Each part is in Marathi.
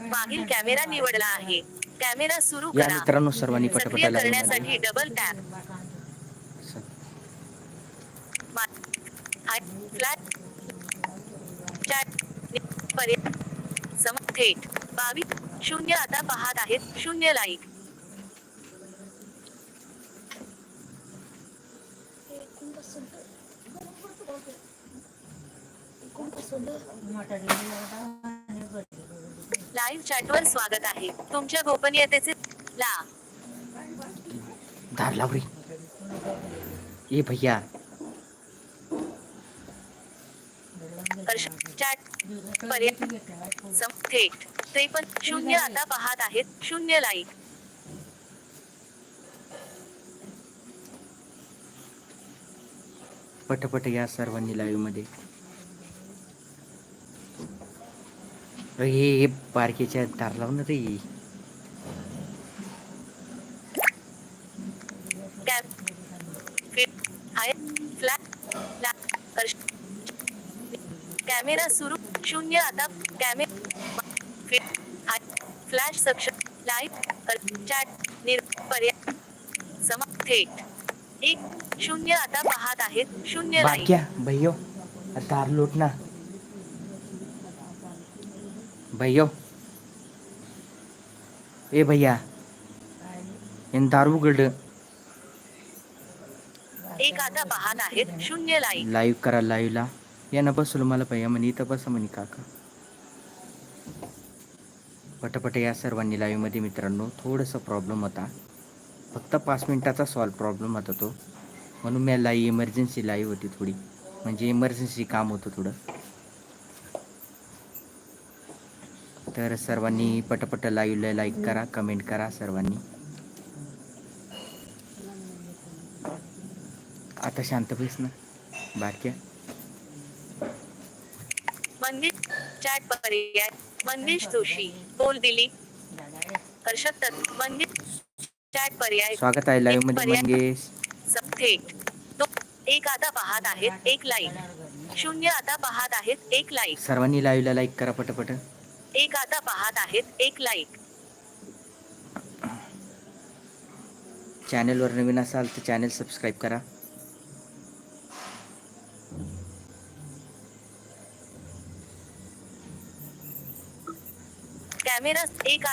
मागील कॅमेरा निवडला आहे. कॅमेरा सुरू या करा. मित्रांनो सर्वांनी सक्रिय करण्यासाठी डबल टॅप फ्लॅट चॅट पर्याय सम थेट बावीस शून्य आता पाहत आहेत. शून्य लाईक लाईव्ह चॅटवर स्वागत आहे. तुमच्या गोपनीयतेचे ला. धार लावरी. ए भैया. चॅट पर्याय सम थेट. त्रेपन्न शून्य आता पाहत आहेत. शून्य लाईक. पटपट या सर्वांनी लाईव्हमध्ये अरे हे बारकेच्या दार लाव ना रे कॅमेरा सुरू शून्य आता कॅमेरा फ्लॅश सक्षम लाईव्ह चॅट निर पर्याय सम थेट. एक शून्य आता पाहत आहेत शून्य भैयो दार लोट ना. भैयो। ए भैया यांनी दार आता पाहत आहेत शून्य लाईक लाईव्ह करा लाईव्हला यानं बसवलं मला भैया म्हणे इथं बसा म्हणे काका. पटपट या सर्वांनी live मध्ये मित्रांनो थोडंसं प्रॉब्लेम होता. फक्त पाच मिनिटाचा सॉल्व प्रॉब्लेम होता तो. म्हणून मी लाईव्ह इमर्जन्सी लाईव्ह होती थोडी. म्हणजे इमर्जन्सी काम होतं थोडं. तर सर्वांनी पटपट लाईव्हला लाईक करा कमेंट करा सर्वांनी. आता शांत बैस ना मंगेश चॅट पर्याय. मंगेश जोशी बोल दिली. हर्षद तत् मंगेश चॅट पर्याय. स्वागत आहे लाईव्हमध्ये. मंगेश. थेट एक आता पाहत आहेत एक लाईक शून्य आता पाहत आहेत एक लाईक सर्वांनी लाईव्हला लाईक करा पटपट. एक आता पाहत आहेत एक लाईक चॅनलवर नवीन असाल तर चॅनल सबस्क्राईब करा. कॅमेरा एक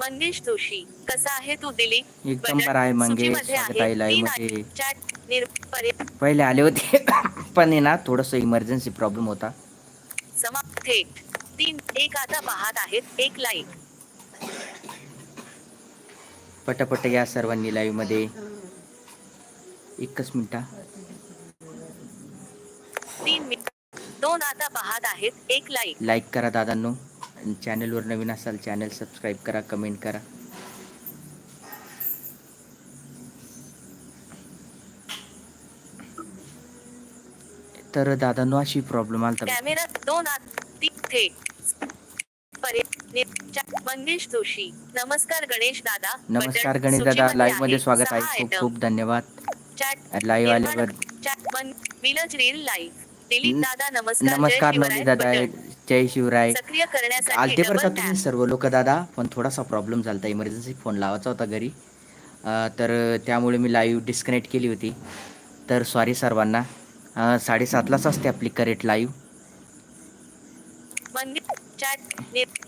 मंगेश जोशी कसा आहे तू दिली एकदम बरा. आहे मंगेश स्वागत आहे. लाईव्ह. मध्ये पर्याय पहिले आले होते पण ना थोडंसं इमर्जन्सी प्रॉब्लेम होता. थेट तीन एक आता पाहत आहेत एक लाईक पटपट या सर्वांनी लाईव्हमध्ये. एकच मिनिटा तीन मिनिट. दोन आता पाहत आहेत एक लाईक लाईक करा दादांनो. चॅनलवर नवीन असाल चॅनल सबस्क्राईब करा कमेंट करा. तर दादांनो अशी प्रॉब्लेम आलता कॅमेरा दोन आत. चॅट मंगेश जोशी. नमस्कार गणेश दादा. नमस्कार गणेश दादा. लाईव्हमध्ये. स्वागत आहे. खूप. खूप धन्यवाद. लाईव्ह आल्यावर विलज रील लाईव्ह दिलीप दादा नमस्कार. नमस्कार. नवनी दादा. जय शिवराय. सक्रिय करण्यासाठी आलते बरं का तुम्ही सर्व लोक दादा? पण थोडासा प्रॉब्लेम झाला इमर्जन्सी फोन लावायचा होता घरी. तर त्यामुळे मी लाईव्ह डिस्कनेक्ट केली होती. तर सॉरी सर्वांना. साडेसातलाच असते आपली करेक्ट लाईव्ह मंदिर चॅट थेट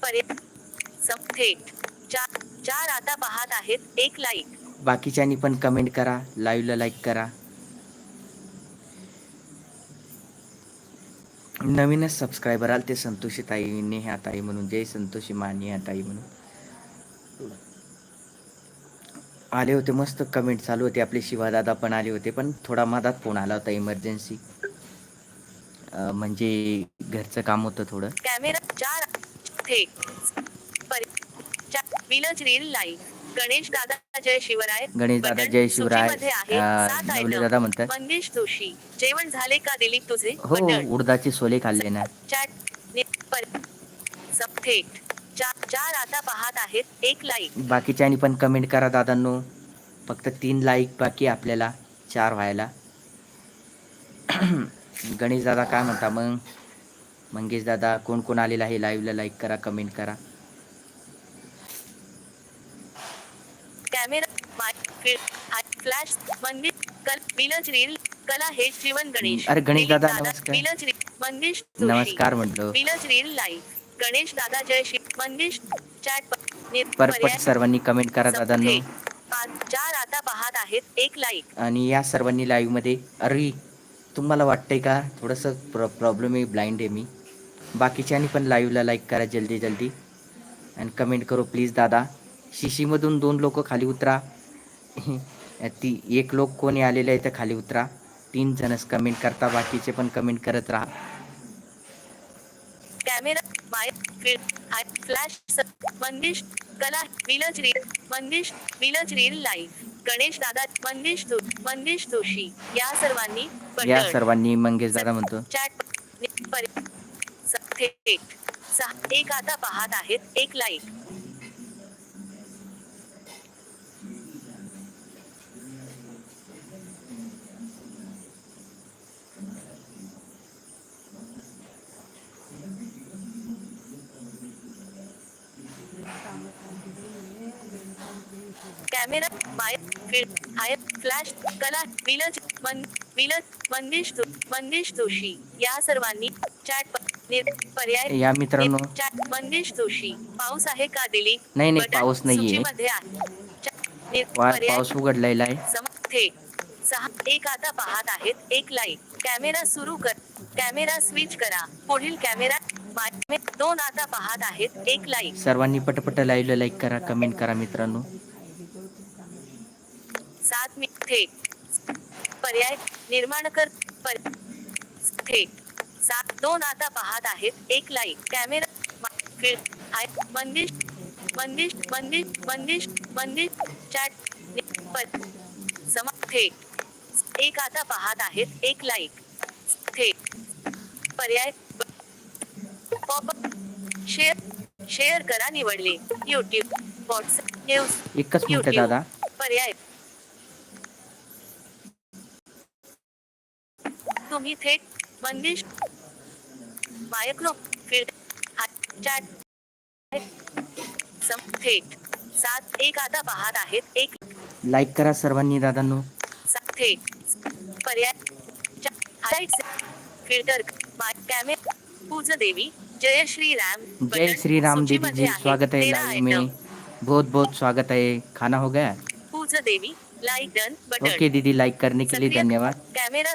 चार चार आता पाहत आहेत एक लाईक बाकीच्यांनी पण कमेंट करा लाईव्हला लाईक करा. नवीनच सबस्क्रायबर आले ते संतोषी ताई नेहा ताई म्हणून जय संतोषी मा नेहा ताई म्हणून. आले होते मस्त कमेंट चालू होते आपले शिवादादा पण आले होते पण थोडा मधात फोन आला होता इमर्जन्सी म्हणजे घरचं काम होतं थोडं. कॅमेरा चार विलज रील लाईव्ह. गणेश दादा जय शिवराय. गणेश दादा जय शिवराय. दादा म्हणतात. मंगेश जोशी. जेवण झाले का दिलीप तुझे? हो. उडदाचे सोले खाल्ले ना. थेट चार आता पाहत आहेत. एक लाईक. बाकीच्यांनी पण कमेंट करा दादांनो. फक्त तीन लाईक बाकी आपल्याला. चार व्हायला. गणेश दादा काय म्हणता मग? मंगेश दादा कोण कोण आलेला आहे लाईव्हला लाईक करा कमेंट करा. कॅमेरा फ्लॅश कल विलज रील कला हे जीवन गणेश. अरे गणेश दादा, नमस्कार. Village reel Mangesh. नमस्कार म्हटलं. विलज रील लाईव्ह गणेश दादा जय श्री मंगेश चॅट परपट सर्वांनी कमेंट करा. पाच चार आता पाहत आहेत एक लाईक आणि या सर्वांनी लाईव्हमध्ये अरे तुम्हाला वाटतंय का? थोडंसं प्र प्रॉब्लेम आहे ब्लाइंड आहे मी. बाकीच्यांनी पण लाईव्हला लाईक करा जल्दी जल्दी. आणि कमेंट करू प्लीज दादा. शिशीमधून दोन लोक खाली उतरा. ती एक लोक कोणी आलेले आहे तर खाली उतरा. तीन जणच कमेंट करता बाकीचे पण कमेंट करत राहा. कॅमेरा फ्लॅश मंगेश कला village reel Mangesh village reel live Ganesh दादा मंगेश जो मंगेश जोशी या सर्वांनी या सर्वांनी मंगेश दादा म्हणतो. चॅट एक आता पाहत आहेत एक like camera field hi flash कला विलज मन विलज जो मंगेश जोशी या सर्वांनी चॅट पर्याय या मित्रांनो. चॅट जोशी पाऊस आहे का दिली नाही, नाही, पाऊस नाहीये. पर्याय पाऊस उघडलेला आहे. सहा एक आता पाहत आहेत. एक लाईक कॅमेरा सुरू कर. कॅमेरा स्विच करा. पुढील कॅमेरा दोन आता पाहत आहेत. एक लाईक सर्वांनी पटपट लाईव्हला लाईक करा कमेंट करा मित्रांनो. सात मी थेट पर्याय निर्माण कर. पर थेट सात दोन आता पाहत आहेत. एक लाईक कॅमेरा मंदिर मंदिर मंदिर मंदिर मंदिर चॅट पर समा थेट एक आता पाहत आहेत. एक लाईक थेट पर्याय पॉप शेअर शेअर करा निवडले. युट्यूब व्हॉट्सअप न्यूज एकच मिनिट YouTube. दादा. पर्याय तुम्ही थेट मंदिर मायक्रो सम थेट सात एक आता पाहत आहेत एक लाईक करा सर्वांनी दादांनो। थेट पर्याय हायलाइट्स फ़िल्टर कॅमेरा पूज देवी। जय श्री राम। जय श्री राम दीदी जी स्वागत है लाइव में। बहुत बहुत स्वागत है खाना हो गया? Pooja Devi like done button. Okay दीदी लाइक करने के लिए धन्यवाद। कॅमेरा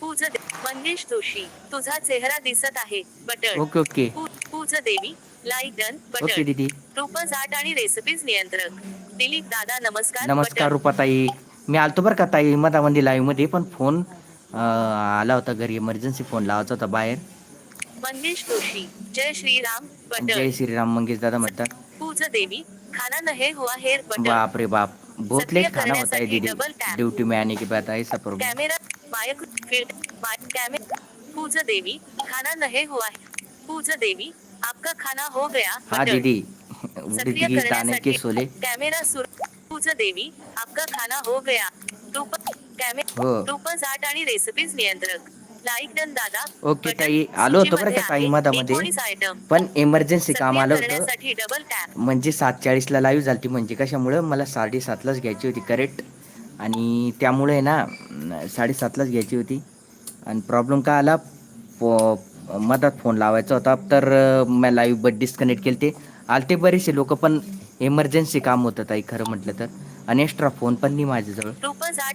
पूज मंगेश जोशी तुझा चेहरा दिसत आहे button okay okay. Pooja Devi like done okay button दीदी आर्ट आणि रेसिपीज नियंत्रक. दिलीप दादा नमस्कार नमस्कार. रुपाताई. मी आलतो बरं का ताई मधामध्ये लाईव्हमध्ये पण फोन आला होता घरी इमर्जन्सी फोन लावायचा होता बाहेर. मंगेश जोशी जय श्रीराम जय बटन श्रीराम मंगेश दादा म्हणतात. पूज देवी खाना नहे हुआ हेर बटन बाप रे बाप बहुत लेट खाना होता है दीदी. ड्यूटी में आने के बाद ऐसा problem camera mic field my camera Pooja Devi खाना नहे हुआ है। पूज देवी आपका खाना हो गया हाँ. दीदी सक्रिय करण्यासाठी सोले कॅमेरा सुरू पूज देवी आपका खाना हो गया। रूप कॅमेरा हो। आर्ट आणि रेसिपीज नियंत्रक। लाईक डन दादा ओके ताई आलो होतो बरं का ताई. मधामध्ये 19 आयटम पण इमर्जन्सी काम आलं होतं। करण्यासाठी डबल टॅप म्हणजे सात चाळीसला लाईव्ह झाली म्हणजे कशामुळं? मला साडेसातलाच घ्यायची होती करेक्ट आणि त्यामुळे ना साडेसातलाच घ्यायची होती. आणि प्रॉब्लेम काय आला? पो मधात फोन लावायचा होता. तर मी लाईव्ह बट डिस्कनेक्ट केले ते आलते बरेचसे लोक पण इमर्जन्सी काम होतं ताई खरं म्हटलं तर. आणि एक्स्ट्रा फोन पण नाही माझ्याजवळ.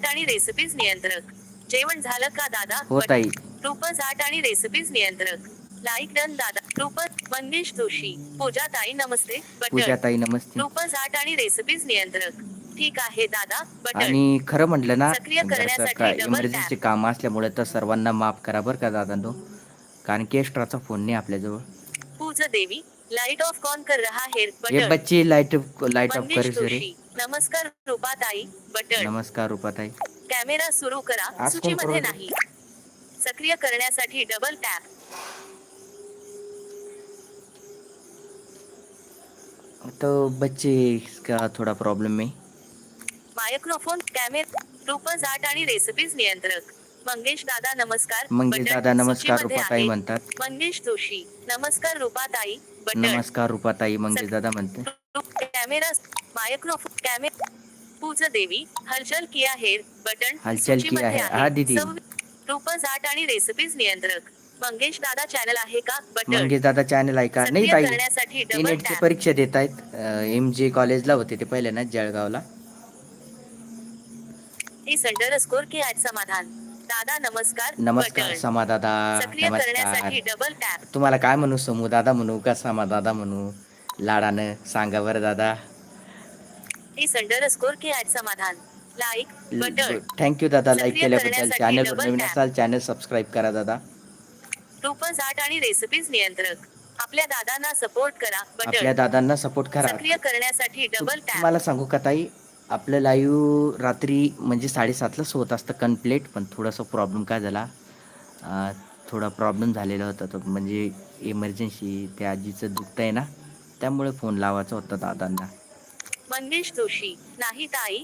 आणि रेसिपीज नियंत्रक. जेवण झालं का दादा? हो ताई. आर्ट आणि रेसिपीज नियंत्रक. लाईक डन दादा. रूपस मंगेश जोशी. पूजा ताई नमस्ते. पूजा ताई नमस्ते. आर्ट आणि रेसिपीज नियंत्रक. ठीक आहे दादा. बटन आणि खरं म्हटलं ना सक्रिय करण्यासाठी काय double इमर्जन्सी काम असल्यामुळे तर सर्वांना माफ करा बरं का दादांनो. कारण की एक्स्ट्राचा फोन नाही आपल्याजवळ. पूज देवी लाइट ऑफ कॉन कर रहा है ये बटन बच्चे लाइट लाइट ऑफ मंगेश करे रे जोशी नमस्कार रूपाताई बटन नमस्कार रुपाताई. कॅमेरा सुरू करा. आज कोण सूचीमध्ये करू? नाही. सक्रिय करण्यासाठी डबल टॅप तो बच्चे का थोड़ा प्रॉब्लम है मायक्रोफोन कॅमेरा आर्ट आणि रेसिपीज नियंत्रक. मंगेश दादा नमस्कार. मंगेश. दादा नमस्कार रुपाताई. म्हणतात. मंगेश जोशी. नमस्कार रुपाताई. बटन. नमस्कार रुपाताई मंगेश दादा म्हणते. Camera microphone camera Pooja Devi हलचल किया हेर बटन हलचल किया है. आहे. हा, दीदी. आर्ट आणि रेसिपीज नियंत्रक. मंगेश दादा चॅनल आहे का? बटन. मंगेश दादा चॅनल आहे का? नाही ताई. करण्यासाठी टॅप. परीक्षा देत आहेत एम जे कॉलेजला होते ते पहिले ना जळगावला. इस अंडरस्कोर के आज समाधान. दादा नमस्कार. नमस्कार बटन. समा दादा सक्रिय नमस्कार. करण्यासाठी डबल टॅप तुम्हाला काय म्हणू समू? दादा म्हणू का समा दादा म्हणू. लाडानं सांगा बरं दादा. इस अंडरस्कोर के आज समाधान. लाईक बटन थँक्यू दादा. लाईक सक्रिय केल्याबद्दल करण्यासाठी चॅनलवर double नवीन tap. असाल चॅनल सबस्क्राईब करा दादा. रूपस आर्ट आणि रेसिपीज नियंत्रक. आपल्या दादांना सपोर्ट करा. आपल्या बटन दादांना सपोर्ट करा. सक्रिय करण्यासाठी डबल टॅप तुम्हाला सांगू का ताई? आपलं लाईव्ह रात्री म्हणजे साडेसातलाच होत असतं कंप्लीट पण थोडासा प्रॉब्लेम काय झाला? थोडा प्रॉब्लेम झालेला होता तो म्हणजे इमर्जन्सी त्या आजीचं दुखतं आहे ना त्यामुळे फोन लावायचा होता दादांना. मंगेश जोशी नाही ताई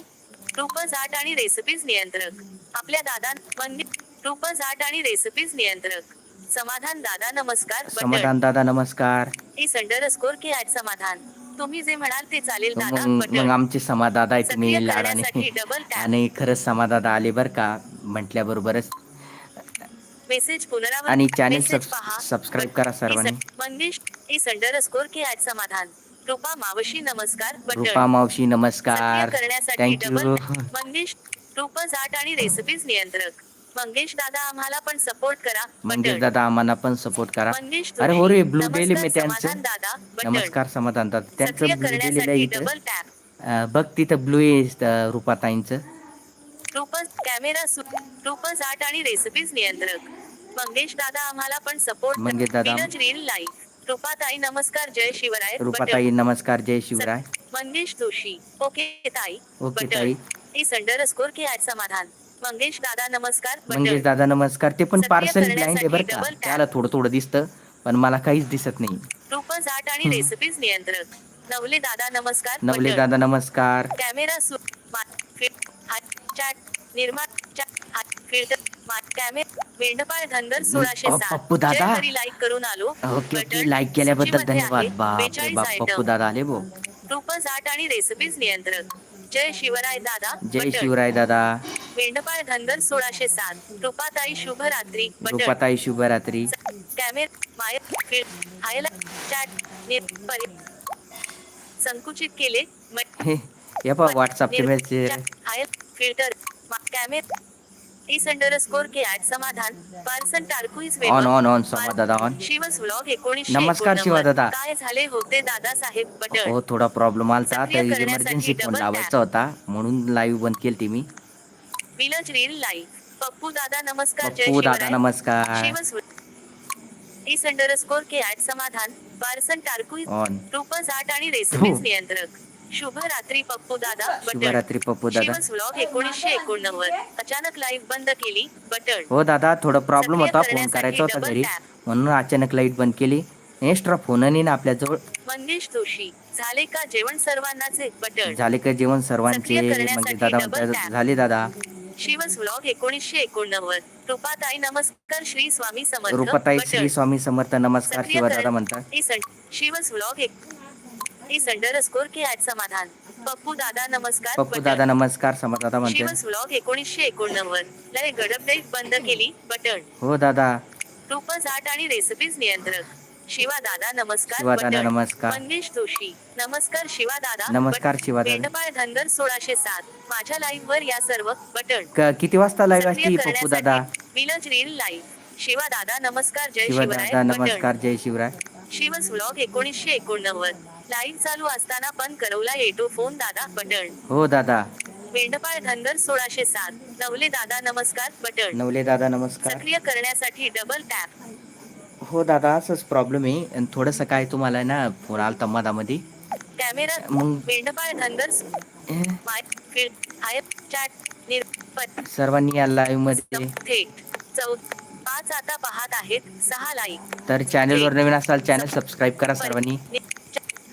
रूपस आर्ट आणि रेसिपीज नियंत्रक. आपल्या दादा मंगेश रूपस आर्ट आणि रेसिपीज नियंत्रक. समाधान दादा नमस्कार समाधान दादा नमस्कार. इस अंडरस्कोर के आज समाधान. तुम्ही जे म्हणाल ते चालेल दादा. मग आमचे समादादा आहे तुम्ही लाडाने डबल आणि खरंच समादादा आले बरं का म्हटल्याबरोबरच. मेसेज पुनरावृत्त आणि चॅनल. सबस्क्राईब करा सर्वांनी. मंगेश इस अंडरस्कोर के आज समाधान. रूपा मावशी नमस्कार रुपा मावशी नमस्कार. थँक्यू मंगेश रूपस आर्ट आणि रेसिपीज नियंत्रक. मंगेश दादा आम्हाला पण सपोर्ट करा मंगेश दादा आम्हाला पण सपोर्ट करा. अरे हो रे ब्लू डेली मी त्यांचं समाधान दादा बटन नमस्कार समाधान दादा. त्यांचं ब्लू करण्यासाठी इथं बघ तिथं ब्लू रुपाताईंचं. रूपस कॅमेरा रूपस आर्ट आणि रेसिपीज नियंत्रक. मंगेश दादा आम्हाला पण सपोर्ट मंगेश दादा. रील लाईव्ह रूपाताई नमस्कार जय शिवराय. रुपाताई नमस्कार जय शिवराय. मंगेश जोशी. ओके ताई. ओके. ताई. इस अंडरस्कोर के आज समाधान. मंगेश दादा नमस्कार मंगेश दादा नमस्कार ते पण पार्सल ब्लाइंड आहे बरं का. त्याला थोडं थोडं दिसतं पण मला काहीच दिसत नाही रूपस आर्ट आणि. रेसिपीज नियंत्रक नवले दादा नमस्कार नवले. दादा नमस्कार कॅमेरा चॅट मेंढपाळ धनगर सोळाशे पप्पू दादा. लाईक करून आलो ओके. लाईक केल्याबद्दल धन्यवाद आहे. बाप रे 42 बाप item. पप्पू दादा आले भो रूपस आर्ट आणि रेसिपीज नियंत्रक जय शिवराय दादा जय. शिवराय दादा. मेंढपाळ धनगर सोळाशे सात. रूपाताई शुभ रात्री रुपाताई कॅमेरा निर परि- संकुचित केले. हे हे पहा व्हॉट्सअपचे निर- मेसेज फिल्टर मा- इस अंडरस्कोर के आज समाधान. पार्सन टारकू इस ऑन ऑन ऑन समा दादा ऑन शिवस व्लॉग एकोणीसशे नमस्कार. शिवा दादा. काय झाले होते दादा साहेब बटन हो थोडा प्रॉब्लेम आलता. सक्रिय तर करण्यासाठी इमर्जन्सी फोन लावायचा होता. म्हणून लाईव्ह बंद केली मी. विलज रील लाईव्ह पप्पू दादा नमस्कार. जय पप्पू दादा शिवराय. नमस्कार. शिवस इस अंडरस्कोर के आज समाधान. पार्सन टारकू ऑन आणि रेसिपीज. नियंत्रक. शुभ रात्री पप्पू दादा बटन. शुभरात्री पप्पू दादा. व्लॉग एकोणीसशे एकोणनव्वद. अचानक लाईव्ह बंद केली बटन. हो दादा थोडा प्रॉब्लेम होता फोन करायचा होता घरी. म्हणून अचानक लाइट बंद केली. एक्स्ट्रा फोन नाही ना आपल्याजवळ मंगेश जोशी झाले का जेवण सर्वांनाचे? बटन. झाले का जेवण सर्वांचे? म्हणजे दादा म्हणतात. झाले दादा. शिवस व्लॉग एकोणीसशे एकोणनव्वद. रूपाताई नमस्कार श्री स्वामी समर्थ. रुपाताई. श्री स्वामी समर्थ नमस्कार शिवा दादा म्हणतात. शिवस व्लॉग एक इस अंडरस्कोर के आज समाधान. पप्पू दादा नमस्कार. पप्पू. दादा नमस्कार. समा दादा म्हणतात शिवस व्लॉग एकोणीसशे एकोणनव्वद. लय गडबडीत बंद केली. बटन. हो दादा. रूपस आर्ट आणि रेसिपीज नियंत्रक. शिवा दादा नमस्कार. शिवा दादा बटन. नमस्कार. मंगेश जोशी. नमस्कार शिवा दादा. नमस्कार. शिवा दादा. मेंढपाळ धनगर सोळाशे सात. माझ्या लाईव्ह वर या सर्व. बटन. क- किती वाजता लाईव्ह असते पप्पू दादा? विलज रील लाईव्ह शिवा दादा नमस्कार. जय शिवा शिवराय. बटन. नमस्कार. जय शिवराय. शिवस व्लॉग एकोणीसशे एकोणनव्वद. लाईव्ह चालू असताना पण करवला येतो फोन दादा बटन. हो दादा. मेंढपाळ धनगर सोळाशे सात. नवले दादा नमस्कार बटन. नवले दादा नमस्कार. सक्रिय करण्यासाठी डबल टॅप हो दादा असंच प्रॉब्लेम आहे. आणि थोडंसं काय तुम्हाला ना फोन आलता मधामध्ये. कॅमेरा मग मेंढपाळ Dhangar my field hi chat निर पत सर्वांनी या लाईव्हमध्ये थेट चौ पाच आता पाहत आहेत. सहा लाईक तर चॅनलवर नवीन असाल चॅनल सबस्क्राईब करा सर्वांनी.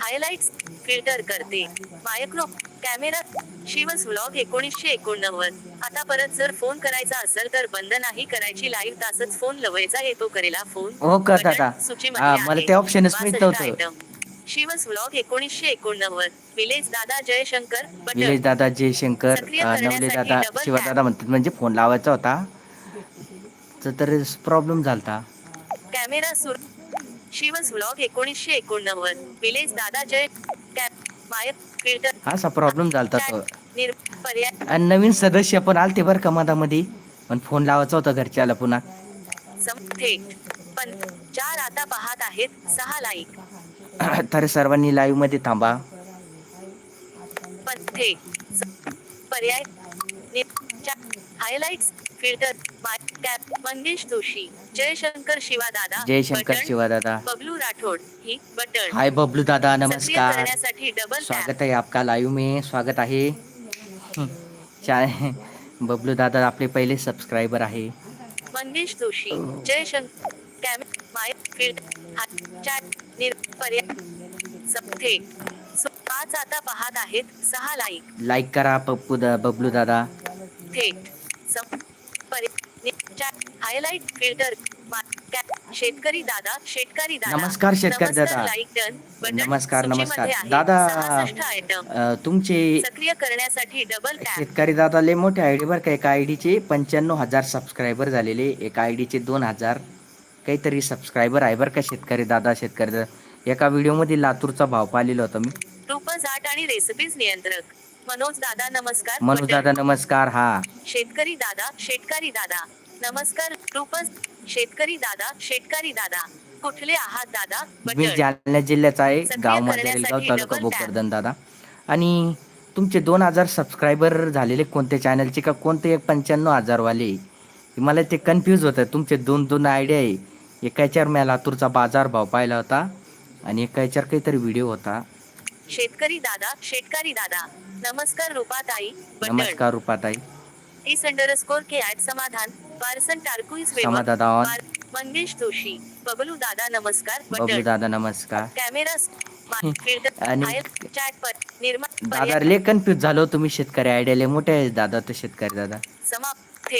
हायलाइट्स फिल्टर करते. मायक्रो कॅमेरा शिवस व्लॉग एकोणीसशे एकोणनव्वद. आता परत जर फोन करायचा असेल तर बंद नाही करायची लाईव्ह तासच फोन लवायचा येतो करेला फोन हो का हा मला. ते ऑप्शनच मिळत 62 नव्हतं आयटम. शिवस व्लॉग एकोणीसशे एकोणनव्वद. विलेज दादा जयशंकर बटन. दादा जयशंकर सक्रिय अं, नवले करण्यासाठी दादा double शिवा tap. दादा म्हणतात म्हणजे फोन लावायचा होता. तर तर प्रॉब्लेम झालता. कॅमेरा सुरू शिवस व्लॉग एकोणीसशे एकोणनव्वद. विलेज दादा जय. फिल्टर. हा असा प्रॉब्लेम झालता तो. आणि नवीन सदस्य पण आलते बरं का मधामध्ये. पण फोन लावायचा होता घरच्याला पुन्हा. पण चार आता पाहत आहेत. सहा लाईक तर सर्वांनी लाईव्हमध्ये थांबा. पण स- पर्याय. Highlights filter cap Mangesh Joshi Jaishankar Shiva दादा जयशंकर बटन, शिवा दादा बबलू राठोड ही बटन हाय बबलू दादा नमस्कार. डबल टॅप स्वागत आहे आपका लाईव्ह में. स्वागत आहे. हं, बबलू दादा आपले पहिले सबस्क्रायबर आहे. Mangesh Joshi Jaishankar cam my chat सु- पाच आता पाहत आहेत. सहा लाईक लाईक करा पप्पू दा बबलू दादा. थेट हायलाइट फिल्टर शेतकरी दादा शेतकरी दादा. नमस्कार शेतकरी दादा. नमस्कार, नमस्कार. दादा, 66 आयटम अं, तुमचे सक्रिय करण्यासाठी डबल शेतकरी दादा लय मोठे आयडी बरं का एका आयडीचे पंच्याण्णव हजार सबस्क्रायबर झालेले. एका आयडीचे दोन हजार काहीतरी सबस्क्रायबर आहे. बरं का शेतकरी दादा शेतकरी दादा. एका व्हिडिओमध्ये लातूरचा भाव पाहिलेला होता मी. आट आणि रेसिपीज नियंत्रक. मनोज दादा नमस्कार. मनोज. दादा नमस्कार हा. शेतकरी दादा शेतकरी दादा. नमस्कार रूपस शेतकरी दादा शेतकरी दादा. कुठले आहात दादा? मी जालना जिल्ह्याचा आहे गाव मांजरेलगाव तालुका. भोकरदन दादा. आणि तुमचे दोन हजार सबस्क्रायबर झालेले कोणत्या चॅनलचे का कोणते एक पंच्याण्णव हजारवाले? मला ते कन्फ्यूज होतं तुमचे दोन दोन आयडिया आहे. एका याच्यावर मी लातूरचा बाजार भाव पाहिला होता आणि एका याच्यावर काहीतरी व्हिडिओ होता. शेतकरी दादा शेतकरी दादा. नमस्कार रूपाताई. नमस्कार रुपाताई. इस अंडरस्कोर के ऍट समाधान. पार्सन टारकुईस वेबर समाधान. मंगेश जोशी. बबलू दादा नमस्कार. बबलू दादा नमस्कार. कॅमेरा आणि- चॅट पर निर्मा दादा लय कन्फ्यूज झालो तुम्ही शेतकरी आयडिया लय मोठे आहे दादा तो शेतकरी दादा. समाप्त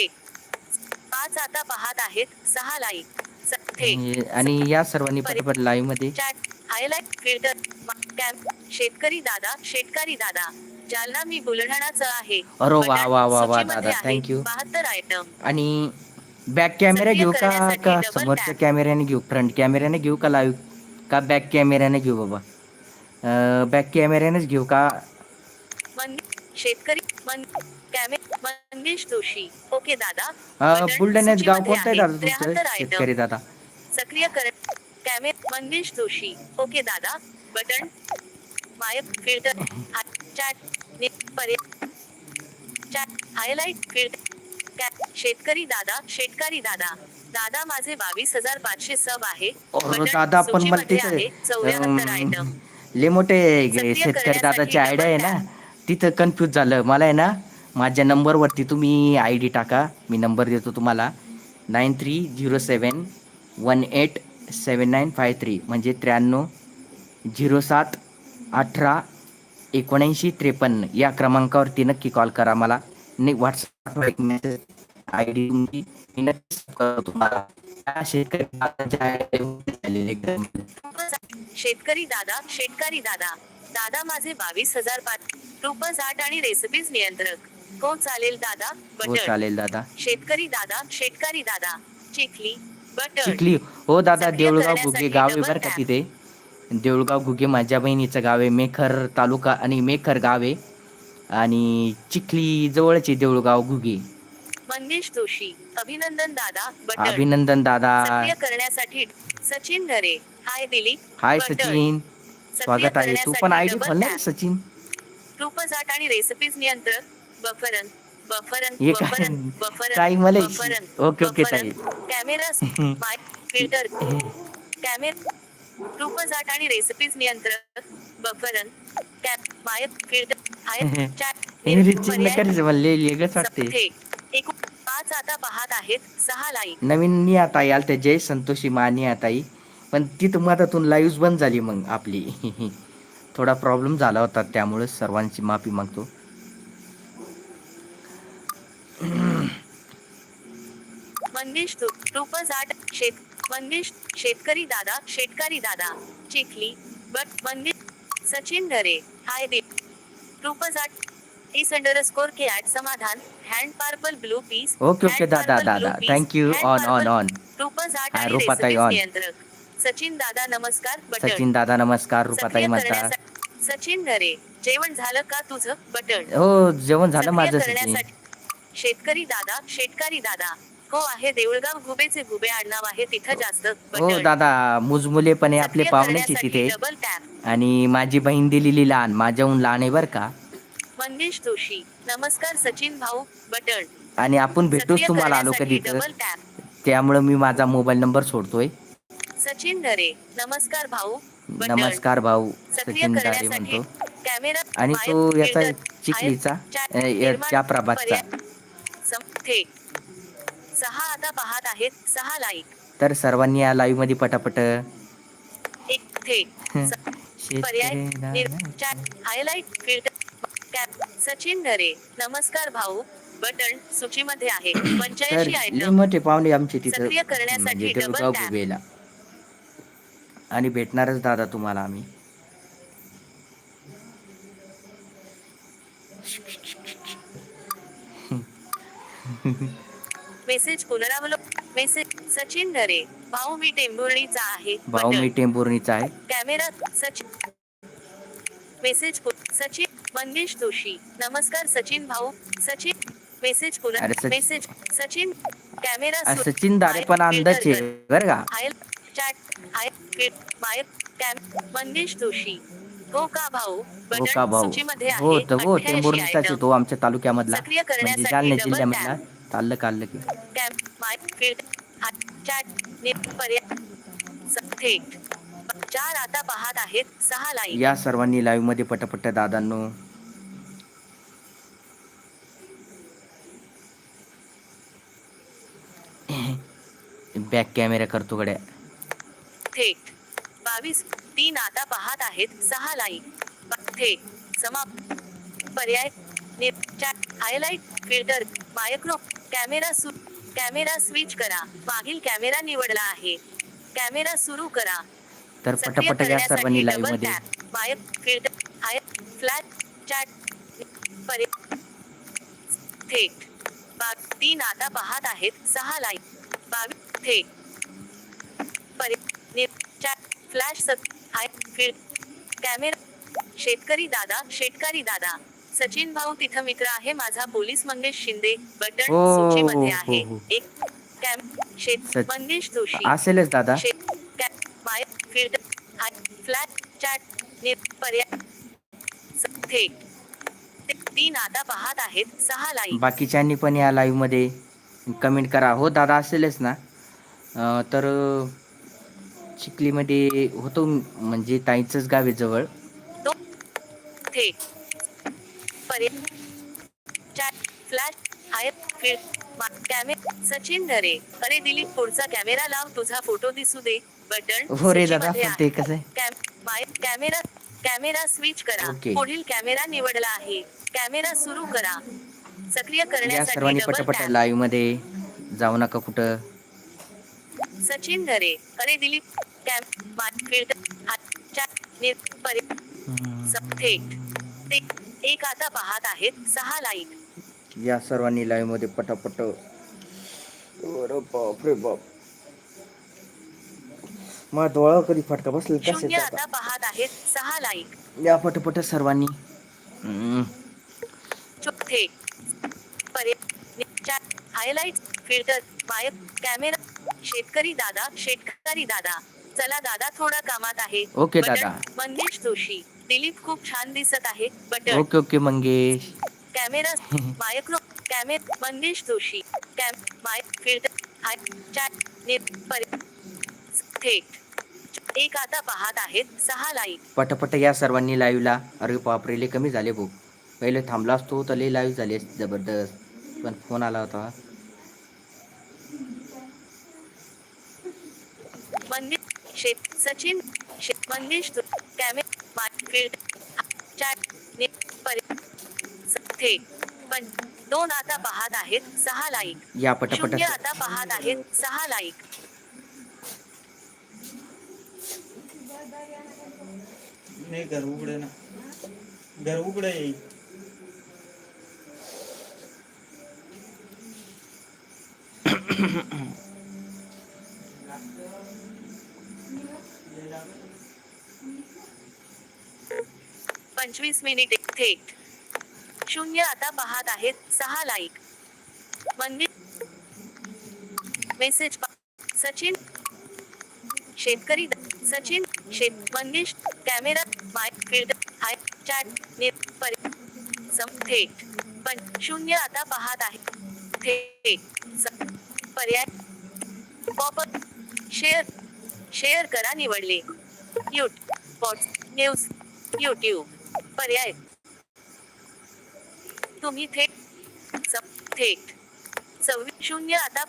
पाच आता पाहत आहेत. सहा लाईक. आणि- या सर्वांनी पटपट लाईव्हमध्ये चॅट हायलाइट फिल्टर कॅम्प शेतकरी दादा शेतकरी दादा. जालना मी बुलढाणाचं आहे. अरे वा, वा, वा, वा, दादा, you. बहात्तर आयटम आणि बॅक कॅमेरा घेऊ का का? समोरच्या. कॅमेऱ्याने घेऊ फ्रंट कॅमेऱ्याने घेऊ का लाईव्ह का बॅक कॅमेऱ्याने घेऊ बाबा? बॅक कॅमेऱ्यानेच घेऊ का? शेतकरी मंगेश जोशी. ओके दादा. बुलढाण्यात गाव कोणतं. दादा तुमचं 73 आयटम. शेतकरी दादा? सक्रिय कर कॅमे मंगेश जोशी. ओके दादा. Button mic filter. हायलाइट कॅ- शेतकरी दादा शेतकरी दादा. दादा माझे बावीस हजार पाचशे सब आहे. दादा पण मला. तिथे चौऱ्याहत्तर आयटम मोठे शेतकरी दादाची आयडिया आहे ना? तिथं कन्फ्यूज झालं. मला आहे ना माझ्या नंबरवरती तुम्ही आय डी टाका. मी नंबर देतो तुम्हाला. Nine three zero seven one eight seven nine five three. म्हणजे त्र्याण्णव झिरो सात अठरा एकोणऐंशी त्रेपन्न या क्रमांकावरती नक्की कॉल करा मला. व्हॉट्सअपवर एक मेसेज आय डी तुमची. मी नक्की करतो तुम्हाला. शेतकरी दादाच्या ID झालेले एकदम. शेतकरी दादा शेतकरी दादा. दादा माझे बावीस हजार पाच. आठ आणि रेसिपीज नियंत्रक. हो चालेल दादा हो बटन चालेल दादा. शेतकरी दादा शेतकरी दादा. चिखली बटन चिखली. हो दादा देऊळगाव घुगे गाव आहे बरं का. तिथे. देऊळगाव घुगे माझ्या बहिणीचं गाव आहे. मेखर तालुका आणि मेखर गाव आहे. आणि चिखली जवळच देऊळगाव घुगे. मंगेश जोशी अभिनंदन दादा अभिनंदन दादा. करण्यासाठी सचिन घरे. हाय दिलीप हाय. सचिन. स्वागत आहे. तू पण आय डी करण्यासाठी खोल ना double सचिन. रूपजाट आणि रेसिपीज नियंत्रक. बफरन. बफरन बफरन बफरन okay, okay. Camera filter. Camera group Jat आणि रेसिपीज नियंत्रण बफरन tap mic field higher chat पाच आता पाहत आहेत. सहा लाईक नवीन नियाताई आलते जय संतोषी मा नियाताई. पण ती तुम्हाला आतातून लाईव्ह बंद झाली मग आपली. थोडा प्रॉब्लेम झाला होता त्यामुळे सर्वांची माफी मागतो. मंगेश तू रुपज आठ शेत मंगेश शेतकरी दादा शेतकरी दादा चिखली बट मंगेश सचिन ढरे हाय दीप रुपज आठ इस underscore K at Samadhan hand purple blue piece okay okay दादा दादा. Thank you on on on रुपज आठ हा, आणि रुपाताई on. नियंत्रक. सचिन दादा नमस्कार बटन. सचिन दादा नमस्कार रुपाताई म्हणता. सचिन ढरे जेवण झालं का तुझं? बटन. हो जेवण झालं माझं शेतकरी दादा शेतकरी दादा. हो आहे. देऊळगाव घुबेचे घुबे आडनाव आहे. तिथं जास्त हो दादा मुजमुले पण आहे आपले पाहुण्याचे करण्यासाठी तिथे डबल टॅप आणि माझी बहीण दिलेली लहान माझ्याहून लहान आहे बरं का. मंगेश जोशी. नमस्कार सचिन भाऊ बटन. आणि आपण भेटूच सक्रिय तुम्हाला आलो करण्यासाठी कधी तर डबल टॅप त्यामुळं मी माझा मोबाईल नंबर सोडतोय. सचिन ढरे नमस्कार भाऊ नमस्कार भाऊ सक्रिय सचिन दारे करण्यासाठी म्हणतो. कॅमेरा आणि तो याचा चिखलीचा अ, या- त्या प्रभातचा सहा आता पाहत आहेत सहा लाईक तर सर्वांनी या लाईव्हमध्ये पटापट एक थेट पर्याय निर- हायलाइट फिल्टर सचिन ढरे नमस्कार भाऊ बटन सूचीमध्ये आहे. पंच्याऐंशी आयटम मोठे पाहुणे आमचे तिथं सक्रिय करण्यासाठी म्हणजे देऊळगाव tap. गुबेला आणि भेटणारच दादा तुम्हाला आम्ही. मेसेज पुनरावलोक मेसेज सचिन ढरे भाऊ मी टेंभुर्णीचा आहे. भाऊ. मी टेंभुर्णीचा आहे. Camera Sachin message Sachin Mangesh Joshi. नमस्कार सचिन भाऊ. सचिन मेसेज पुन्हा मेसेज सचिन कॅमेरा सचिन दारे पण अंदाज आहे बरं का? Chat hi fit my cam Mangesh Joshi. हो का भाऊ? हो का भाऊ? सूचीमध्ये आहे. हो तर हो 88 टेंभुर्णीचाच item. आहे तो आमच्या तालुक्यामधला. सक्रिय म्हणजे करण्यासाठी जालना जिल्ह्यामधला. चाललं काढलं की. चार आता पाहत आहेत सहा लाईक या सर्वांनी लाईव्हमध्ये पटापट दादांनो. बॅक कॅमेरा करतो गड्या. थेट बावीस तीन आता पाहत आहेत सहा लाईक ब- थेट समाप्त. पर्याय हायलाइट फिल्टर मायक्रो कॅमेरा सु कॅमेरा स्विच करा. मागील कॅमेरा निवडला आहे. कॅमेरा सुरू करा. तर सक्रिय पटापट या सर्वांनी लाईव्हमध्ये मायक फिल्टर हाय फ्लॅट चॅट पर्याय थेट. तीन आता पाहत आहेत. सहा लाईक बावीस थेट. निर- चॅट फ्लॅश सक हाय फील्ड कॅमेरा शेतकरी दादा शेतकरी दादा. सचिन भाऊ तिथं मित्र आहे. माझा पोलीस मंगेश शिंदे बटन हो, सूचीमध्ये हो, आहे. हो. एक कॅम शेत सच- मंगेश जोशी. असेलच दादा. शेत cap my field hi flat chat पर्याय स- थेट ते- तीन आता पाहत आहेत. सहा लाईक बाकीच्यांनी पण या लाईव्हमध्ये कमेंट करा. हो दादा असेलच ना? अं, तर अं, चिखलीमध्ये होतो म्हणजे ताईचंच गाव आहे जवळ. तो थेट पर्याय सचिन ढरे अरे दिलीप पुढचा कॅमेरा लाव तुझा फोटो दिसू दे बटन हो रे दादा. ते कसं कॅमेरा कॅमेरा स्विच करा. पुढील कॅमेरा निवडला आहे कॅमेरा सुरू करा सक्रिय करण्यासाठी सर्वांनी पटापट. लाईव्हमध्ये जाऊ नका कुठं सचिन ढरे अरे दिलीप कॅम फिल्टर निर थेट एक आता पाहत आहेत सहा लाईक या सर्वांनी लाईव्हमध्ये पटापट बाप रे बाप. मग डोळा कधी फटका बसला शून्य कसे आता पाहत आहेत सहा लाईक या पटपट सर्वांनी. चॅट हायलाइट फिल्टर कॅमेरा शेतकरी दादा शेतकरी दादा. चला दादा थोडा कामात आहे. ओके दादा. मंगेश जोशी. दिलीप खूप छान दिसत आहे button okay okay Mangesh. Camera micro camera Mangesh Joshi cam my filter hi chat पर्याय थेट. एक आता पाहत आहेत सहा लाईक पटपट या सर्वांनी लाईव्हला. अरे बापरे लय कमी झाले भाऊ. पहिले थांबला असतो तर लय लाईव्ह झाले असते जबरदस्त. पण फोन आला होता. शेत सचिन थेट पण दोन आता पाहत आहेत सहा लाईक। या पटापट शून्य आता पाहत आहेत सहा लाईक। नाही घर उघडे ना. घर उघडे येईल. पंचवीस मिनिट थेट शून्य आता पाहत आहेत. सहा लाईक मंदिर मेसेज सचिन शेतकरी सचिन शेत Mangesh camera my field hi chat निर पर सम थेट पण शून्य आता पाहत आहे. थेट पर्याय पॉप शेअर शेअर करा निवडले. युट पॉट न्यूज यूट्यूब पर्याय तुम्ही थेट थेट सव्वीस शून्य आता